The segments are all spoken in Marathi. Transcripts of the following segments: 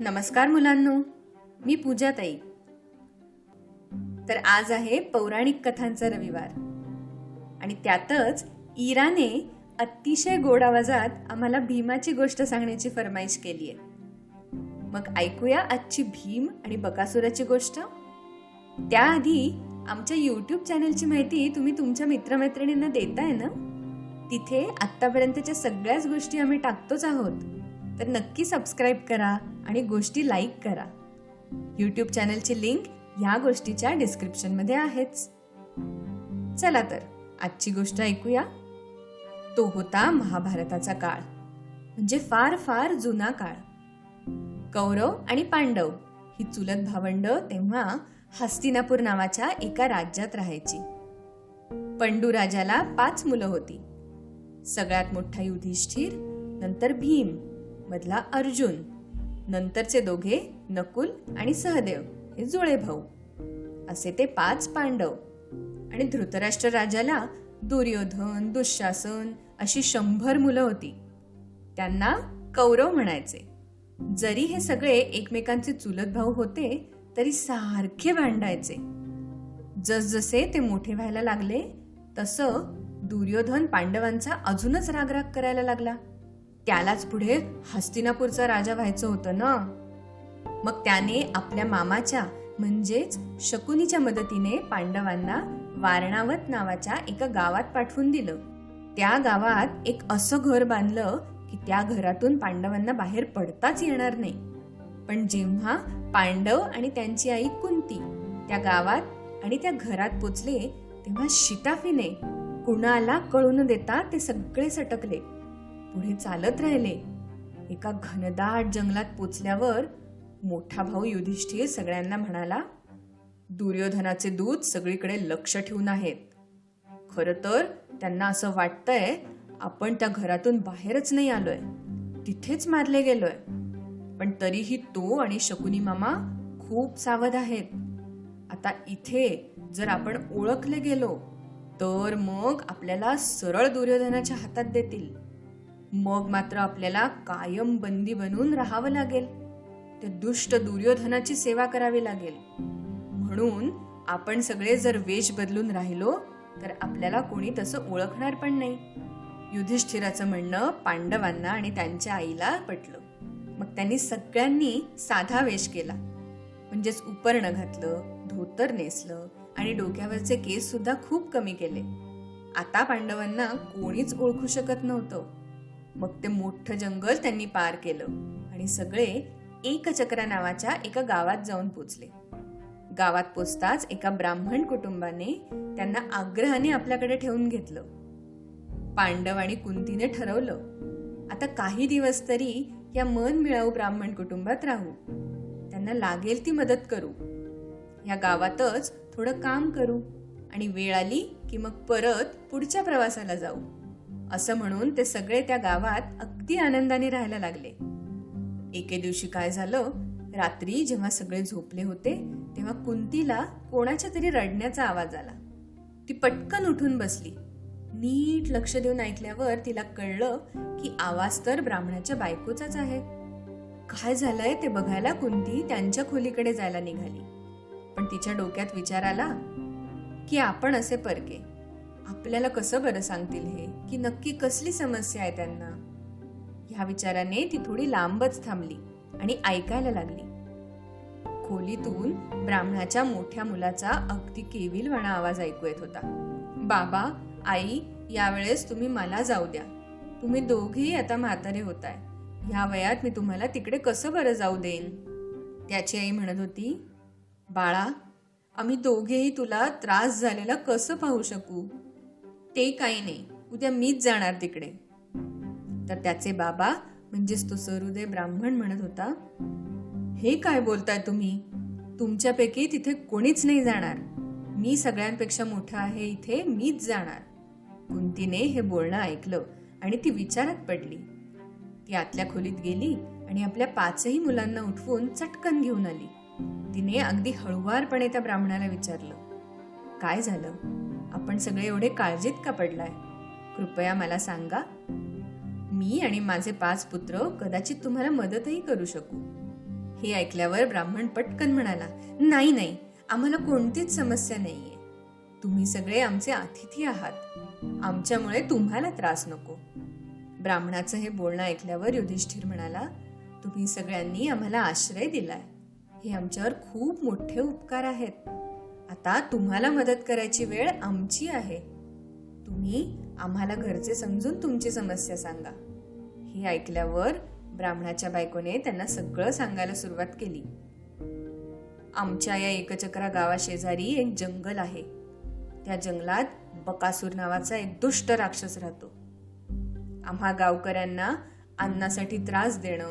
नमस्कार मुलांनो मी पूजा ताई. तर आज आहे पौराणिक कथांचा रविवार. आणि त्यातच इराने अतिशय गोड आवाजात आम्हाला भीमाची गोष्ट सांगण्याची फरमाईश केली आहे. मग ऐकूया आजची भीम आणि बकासुराची गोष्ट. त्याआधी आमच्या यूट्यूब चॅनलची माहिती तुम्ही तुमच्या मित्रमैत्रिणींना देताय ना? तिथे आत्तापर्यंतच्या सगळ्याच गोष्टी आम्ही टाकतोच आहोत. तर नक्की सबस्क्राईब करा आणि गोष्टी लाईक करा. यूट्यूब चॅनलची लिंक ह्या गोष्टीच्या डिस्क्रिप्शनमध्ये आहेच. चला तर आजची गोष्ट ऐकूया. तो होता महाभारताचा काळ म्हणजे फार फार जुना काळ. कौरव आणि पांडव ही चुलत भावंड तेव्हा हस्तिनापूर नावाच्या एका राज्यात राहायची. पंडू राजाला पाच मुलं होती. सगळ्यात मोठा युधिष्ठिर नंतर भीम. मधला अर्जुन. नंतरचे दोघे नकुल आणि सहदेव हे जुळे भाऊ. असे ते पाच पांडव. आणि धृतराष्ट्र राजाला दुर्योधन दुःशासन अशी शंभर मुलं होती. त्यांना कौरव म्हणायचे. जरी हे सगळे एकमेकांचे चुलत भाऊ होते तरी सारखे भांडायचे. जसजसे ते मोठे व्हायला लागले तसं दुर्योधन पांडवांचा अजूनच रागराग करायला लागला. त्यालाच पुढे हस्तिनापूरचा राजा व्हायचं होतं ना? मग त्याने आपल्या मामाच्या म्हणजेच शकुनीच्या मदतीने पांडवांना वारणावत नावाच्या एका गावात पाठवून दिलं. त्या गावात एक असं घर बांधलं की त्या घरातून पांडवांना बाहेर पडताच येणार नाही. पण जेव्हा पांडव आणि त्यांची आई कुंती त्या गावात आणि त्या घरात पोचले तेव्हा शिताफीने कुणाला कळून देता ते सगळे सटकले. पुढे चालत राहिले. एका घनदाट जंगलात पोचल्यावर मोठा भाऊ युधिष्ठिर सगळ्यांना म्हणाला दुर्योधनाचे दूत सगळीकडे लक्ष ठेवून आहेत. खरं तर त्यांना असं वाटतंय आपण त्या घरातून बाहेरच नाही आलोय. तिथेच मारले गेलोय. पण तरीही तो आणि शकुनी मामा खूप सावध आहेत. आता इथे जर आपण ओळखले गेलो तर मग आपल्याला सरळ दुर्योधनाच्या हातात देतील. मग मात्र आपल्याला कायम बंदी बनून राहावं लागेल. त्या दुष्ट दुर्योधनाची सेवा करावी लागेल. म्हणून आपण सगळे जर वेश बदलून राहिलो तर आपल्याला कोणी तसं ओळखणार पण नाही. युधिष्ठिराचं म्हणणं पांडवांना आणि त्यांच्या आईला पटलं. मग त्यांनी सगळ्यांनी साधा वेश केला. म्हणजेच उपरणं घातलं धोतर नेसलं आणि डोक्यावरचे केस सुद्धा खूप कमी केले. आता पांडवांना कोणीच ओळखू शकत नव्हतं. मग ते मोठं जंगल त्यांनी पार केलं आणि सगळे एकचक्रा नावाच्या एका गावात जाऊन पोचले. गावात पोचताच एका ब्राह्मण कुटुंबाने त्यांना आग्रहाने आपल्याकडे ठेवून घेतलं. पांडव आणि कुंतीने ठरवलं आता काही दिवस तरी या मन मिळावू ब्राह्मण कुटुंबात राहू. त्यांना लागेल ती मदत करू. या गावातच थोडं काम करू आणि वेळ आली की मग परत पुढच्या प्रवासाला जाऊ. असं म्हणून ते सगळे त्या गावात अगदी आनंदाने राहायला लागले. एके दिवशी काय झालं? रात्री जेव्हा सगळे झोपले होते तेव्हा कुंतीला कोणाच्या तरी रडण्याचा आवाज आला. ती पटकन उठून बसली. नीट लक्ष देऊन ऐकल्यावर तिला कळलं की आवाज तर ब्राह्मणाच्या बायकोचाच आहे. काय झालंय ते बघायला कुंती त्यांच्या खोलीकडे जायला निघाली. पण तिच्या डोक्यात विचार आला की आपण असे परके. आपल्याला कसं बरं सांगतील हे? की नक्की कसली समस्या आहे त्यांना? ह्या विचाराने ती थोडी लांबच थांबली आणि ऐकायला लागली. खोलीतून ब्राह्मणाच्या मोठ्या मुलाचा अगदी केविलवाणा आवाज ऐकू येत होता. बाबा आई यावेळेस तुम्ही मला जाऊ द्या. तुम्ही दोघेही आता म्हातारे होताय. ह्या वयात मी तुम्हाला तिकडे कसं बरं जाऊ देईन? त्याची आई म्हणत होती बाळा आम्ही दोघेही तुला त्रास झालेला कसं पाहू शकू? ते काही नाही. उद्या मीच जाणार तिकडे. तर त्याचे बाबा म्हणजेच तो सरुदय ब्राह्मण म्हणत होता हे काय बोलताय तुम्ही? तुमच्यापैकी तिथे कोणीच नाही जाणार. मी सगळ्यांपेक्षा मोठा आहे इथे मीच जाणार. कुंतीने हे बोलणं ऐकलं आणि ती विचारात पडली. ती आतल्या खोलीत गेली आणि आपल्या पाचही मुलांना उठवून चटकन घेऊन आली. तिने अगदी हळुवारपणे त्या ब्राह्मणाला विचारलं काय झालं? आपण सगळे एवढे काळजीत का पडलाय? कृपया मला सांगा. मी आणि माझे पाच पुत्र कदाचित तुम्हाला मदतही करू शकू. हे ऐकल्यावर ब्राह्मण पटकन म्हणाला नाही नाही आम्हाला कोणतीच समस्या नाहीये. तुम्ही सगळे आमचे अतिथी आहात. आमच्यामुळे तुम्हाला त्रास नको. ब्राह्मणाचं हे बोलणं ऐकल्यावर युधिष्ठिर म्हणाला तुम्ही सगळ्यांनी आम्हाला आश्रय दिलाय. हे आमच्यावर खूप मोठे उपकार आहेत. आता तुम्हाला मदत करायची वेळ आमची आहे. तुम्ही आम्हाला घरचे समजून तुमची समस्या सांगा. हे ऐकल्यावर ब्राह्मणाच्या बायकोने त्यांना सगळं सांगायला सुरुवात केली. आमच्या या एकचक्रा गावाशेजारी एक जंगल आहे. त्या जंगलात बकासूर नावाचा एक दुष्ट राक्षस राहतो. आम्हा गावकऱ्यांना अन्नासाठी त्रास देणं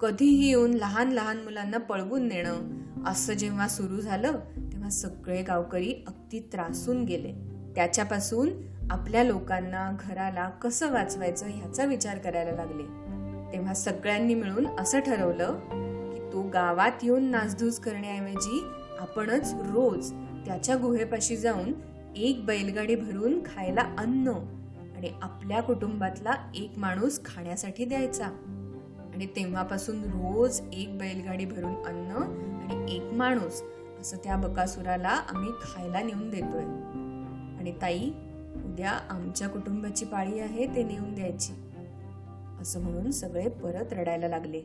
कधीही येऊन लहान लहान मुलांना पळवून नेणं असं जेव्हा सुरू झालं तेव्हा सगळे गावकरी अगदी त्रासून गेले. त्याच्यापासून आपल्या लोकांना घराला कसं वाचवायचं ह्याचा विचार करायला लागले. तेव्हा सगळ्यांनी मिळून असं ठरवलं की तो गावात येऊन नासधूस करण्याऐवजी आपणच रोज त्याच्या गुहेपाशी जाऊन एक बैलगाडी भरून खायला अन्न आणि आपल्या कुटुंबातला एक माणूस खाण्यासाठी द्यायचा. आणि तेव्हापासून रोज एक बैलगाडी भरून अन्न आणि एक माणूस असं त्या बकासुराला आम्ही खायला नेऊन देतोय. आणि ताई उद्या आमच्या कुटुंबाची पाळी आहे ते नेऊन द्यायची. असं म्हणून सगळे परत रडायला लागले.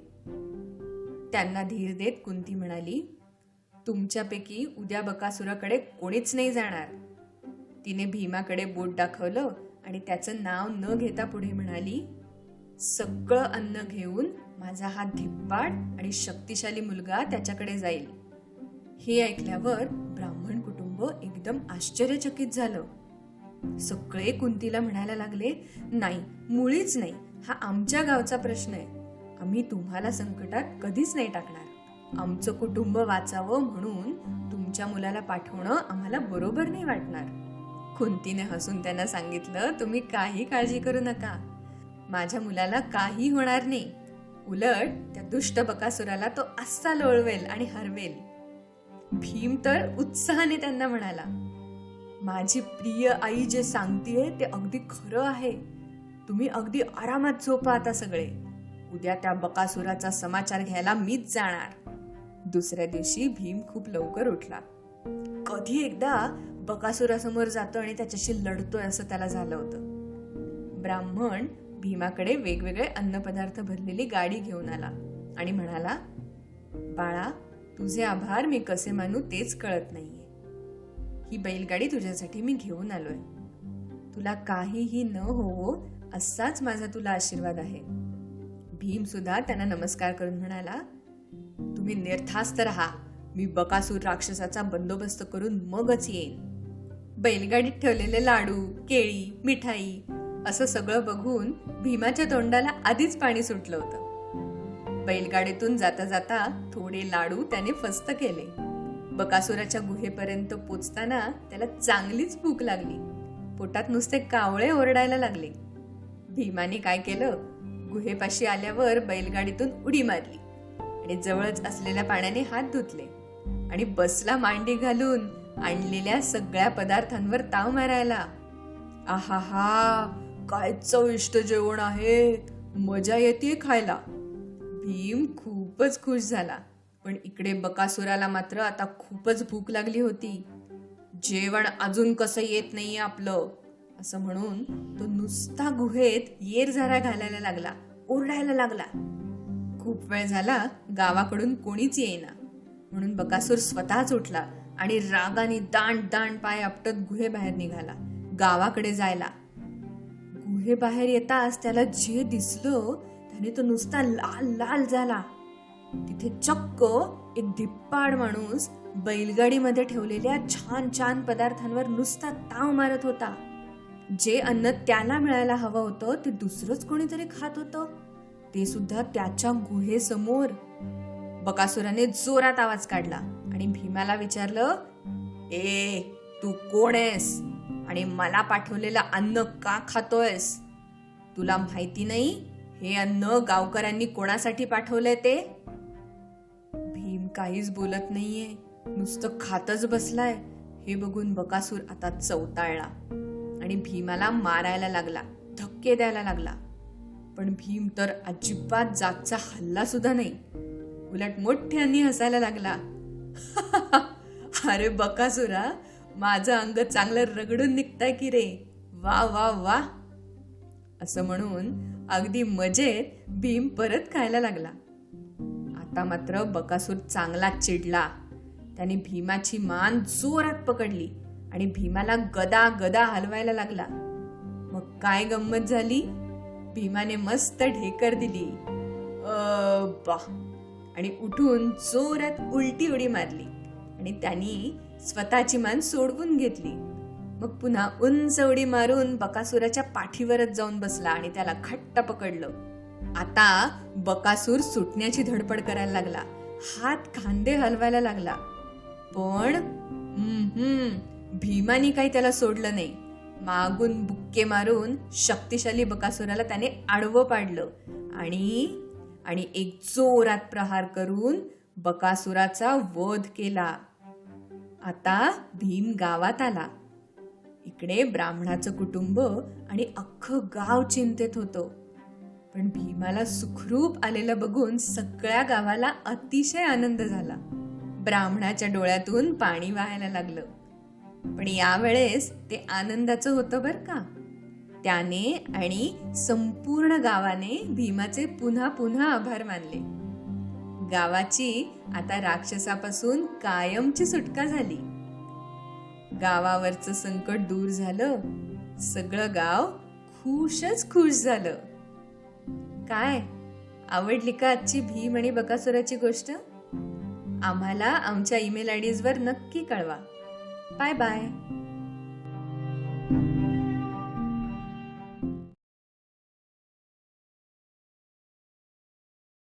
त्यांना धीर देत कुंती म्हणाली तुमच्यापैकी उद्या बकासुराकडे कोणीच नाही जाणार. तिने भीमाकडे बोट दाखवलं आणि त्याचं नाव न घेता पुढे म्हणाली सगळं अन्न घेऊन माझा हा धिप्पाड आणि शक्तिशाली मुलगा त्याच्याकडे जाईल. हे ऐकल्यावर ब्राह्मण कुटुंब एकदम आश्चर्यचकित झालं. सगळे कुंतीला म्हणायला लागले नाही मुळीच नाही. हा आमच्या गावचा प्रश्न आहे. आम्ही तुम्हाला संकटात कधीच नाही टाकणार. आमचं कुटुंब वाचावं म्हणून तुमच्या मुलाला पाठवणं आम्हाला बरोबर नाही वाटणार. कुंतीने हसून त्यांना सांगितलं तुम्ही काही काळजी करू नका. माझ्या मुलाला काही होणार नाही. उलट त्या दुष्ट बकासुराला तो असा लोळवेल आणि हरवेल. भीम तर उत्साहाने त्यांना म्हणाला माझी प्रिय आई जे सांगतीये ते अगदी खरं आहे. तुम्ही अगदी आरामात झोपा आता सगळे. उद्या त्या बकासुराचा समाचार घ्यायला मीच जाणार. दुसऱ्या दिवशी भीम खूप लवकर उठला. कधी एकदा बकासुरासमोर जातो आणि त्याच्याशी लढतोय असं त्याला झालं होतं. ब्राह्मण भीमाकडे वेगवेगळे अन्नपदार्थ भरलेली गाडी घेऊन आला आणि म्हणाला बाळा तुझे आभार मी कसे मानू तेच कळत नाहीये. ही बैलगाडी तुझ्यासाठी मी घेऊन आलोय. तुला काहीही न होवो असाच माझा तुला आशीर्वाद आहे. भीम सुद्धा त्यांना नमस्कार करून म्हणाला तुम्ही निर्धास्त राहा. मी बकासूर राक्षसाचा बंदोबस्त करून मगच येईन. बैलगाडीत ठेवलेले लाडू केळी मिठाई असं सगळं बघून भीमाच्या तोंडाला आधीच पाणी सुटलं होतं. बैलगाडीतून जाता जाता थोडे लाडू त्याने फस्त केले. बकासुराच्या गुहेपर्यंत पोचताना त्याला चांगलीच भूक लागली. पोटात नुसते कावळे ओरडायला लागले. भीमाने काय केलं? गुहेपाशी आल्यावर बैलगाडीतून उडी मारली आणि जवळच असलेल्या पाण्याने हात धुतले आणि बसला मांडी घालून आणलेल्या सगळ्या पदार्थांवर ताव मारायला. आहा हा काय चविष्ट जेवण आहे. मजा येते खायला. भीम खूपच खुश झाला. पण इकडे बकासुराला मात्र आता खूपच भूक लागली होती. जेवण अजून कसं येत नाहीये आपलं? असं म्हणून तो नुसता गुहेत येरझरा घालायला लागला ओरडायला लागला. खूप वेळ झाला गावाकडून कोणीच येईना. म्हणून बकासूर स्वतःच उठला आणि रागाने दांड दांड पाय आपटत गुहेबाहेर निघाला गावाकडे जायला. गुहेबाहेर येताच त्याला जे दिसलं आणि तो नुसता लाल लाल झाला. तिथे चक्क एक धिप्पाड माणूस बैलगाडीमध्ये ठेवलेल्या छान छान पदार्थांवर नुसता ताव मारत होता. जे अन्न त्याला मिळायला हवं होतं ते दुसरंच कोणीतरी खात होतं. ते सुद्धा त्याच्या गुहेसमोर. बकासुराने जोरात आवाज काढला आणि भीमाला विचारलं ए तू कोण आहेस? आणि मला पाठवलेलं अन्न का खातोयस? तुला माहिती नाही हे अन्न गावकऱ्यांनी कोणासाठी पाठवलंय ते? भीम काहीच बोलत नाहीये. नुसतं खातच बसलाय. हे बघून बकासूर आता चवताळला. आणि भीमाला मारायला लागला. धक्के द्यायला लागला. पण भीम तर अजिबात जागचा हल्ला सुद्धा नाही. उलट मोठ्यांनी हसायला लागला. अरे बकासुरा माझं अंग चांगलं रगडून निघताय की रे? वा वा वा. असं म्हणून अगदी मजेत भीम परत खायला लागला. आता मात्र बकासूर चांगला चिडला. त्याने भीमाची मान जोरात पकडली आणि भीमाला गदा गदा हलवायला लागला. मग काय गंमत झाली? भीमाने मस्त ढेकर दिली. बा आणि उठून जोरात उलटी उडी मारली आणि त्यांनी स्वतःची मान सोडवून घेतली. मग पुन्हा उंच उडी मारून बकासुराच्या पाठीवरच जाऊन बसला आणि त्याला घट्ट पकडलं. आता बकासूर सुटण्याची धडपड करायला लागला. हात खांदे हलवायला लागला. पण भीमानी भीमाने काही त्याला सोडलं नाही. मागून बुक्के मारून शक्तिशाली बकासुराला त्याने आडवं पाडलं. आणि आणि एक जोरात प्रहार करून बकासुराचा वध केला. आता भीम गावात आला. इकडे ब्राह्मणाचं कुटुंब आणि अख्खं गाव चिंतेत होतं. पण भीमाला सुखरूप आलेलं बघून सगळ्या गावाला अतिशय आनंद झाला. ब्राह्मणाच्या डोळ्यातून पाणी वाहायला लागलं. पण यावेळेस ते आनंदाचं होतं बरं का. त्याने आणि संपूर्ण गावाने भीमाचे पुन्हा पुन्हा आभार मानले. गावाची आता राक्षसापासून कायमची सुटका झाली. गावावरचं संकट दूर झालं. सगळं गाव खुशच खुश झालं. काय? आवडली का आजची भीम आणि बकासुराची गोष्ट? आम्हाला आमच्या ईमेल आय डीजवर नक्की कळवा. Bye bye.